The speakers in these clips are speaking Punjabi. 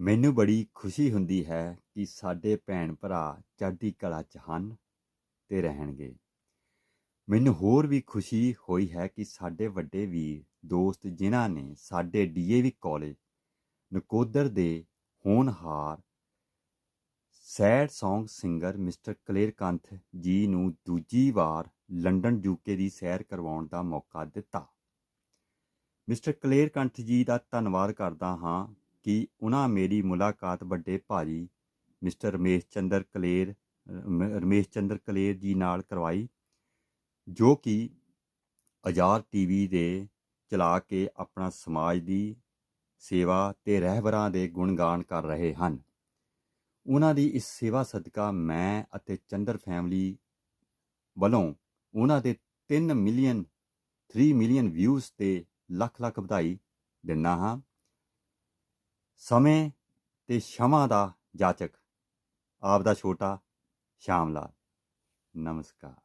ਮੈਨੂੰ ਬੜੀ ਖੁਸ਼ੀ ਹੁੰਦੀ ਹੈ ਕਿ ਸਾਡੇ ਭੈਣ ਭਰਾ ਚੜ੍ਹਦੀ ਕਲਾ 'ਚ ਹਨ ਤੇ ਰਹਿਣਗੇ। ਮੈਨੂੰ ਹੋਰ ਵੀ ਖੁਸ਼ੀ ਹੋਈ ਹੈ ਕਿ ਸਾਡੇ ਵੱਡੇ ਵੀਰ, ਦੋਸਤ ਜਿਨ੍ਹਾਂ ਨੇ ਸਾਡੇ ਡੀਏਵੀ ਕਾਲਜ, ਨਕੋਦਰ ਦੇ ਹੋਣਹਾਰ ਸੈਡ Song ਸਿੰਗਰ ਮਿਸਟਰ ਕਲੇਰਕੰਥ ਜੀ ਨੂੰ ਦੂਜੀ ਵਾਰ ਲੰਡਨ ਯੂਕੇ ਦੀ ਸੈਰ ਕਰਵਾਉਣ ਦਾ ਮੌਕਾ ਦਿੱਤਾ। ਮਿਸਟਰ ਕਲੇਰਕੰਠ ਜੀ ਦਾ ਧੰਨਵਾਦ ਕਰਦਾ ਹਾਂ ਕਿ ਉਹਨਾਂ ਮੇਰੀ ਮੁਲਾਕਾਤ ਵੱਡੇ ਭਾਜੀ ਮਿਸਟਰ ਰਮੇਸ਼ ਚੰਦਰ ਕਲੇਰ ਰਮੇਸ਼ ਚੰਦਰ ਕਲੇਰ ਜੀ ਨਾਲ ਕਰਵਾਈ, ਜੋ ਕਿ ਆਜ਼ਾਦ ਟੀਵੀ ਦੇ ਚਲਾ ਕੇ ਆਪਣਾ ਸਮਾਜ ਦੀ ਸੇਵਾ ਤੇ ਰਹਿਬਰਾਂ ਦੇ ਗੁਣਗਾਨ ਕਰ ਰਹੇ ਹਨ। ਉਹਨਾਂ ਦੀ ਇਸ ਸੇਵਾ ਸਦਕਾ ਮੈਂ ਅਤੇ ਚੰਦਰ ਫੈਮਿਲੀ ਵੱਲੋਂ ਉਹਨਾਂ ਦੇ 3 ਮਿਲੀਅਨ 3 ਮਿਲੀਅਨ ਵਿਊਜ਼ ਤੇ ਲੱਖ ਲੱਖ ਵਧਾਈ ਦਿੰਦਾ ਹਾਂ। ਸਮੇਂ ਤੇ ਸ਼ਮਾ ਦਾ ਜਾਚਕ ਆਪ ਦਾ ਛੋਟਾ ਸ਼ਾਮ ਲਾਲ ਨਮਸਕਾਰ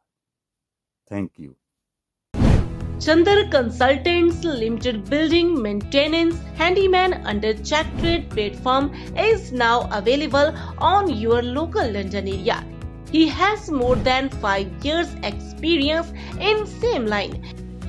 thank you Chandar Consultants Limited Building Maintenance Handyman under Check Trade platform is now available on your local London area. He has more than 5 years experience in same line.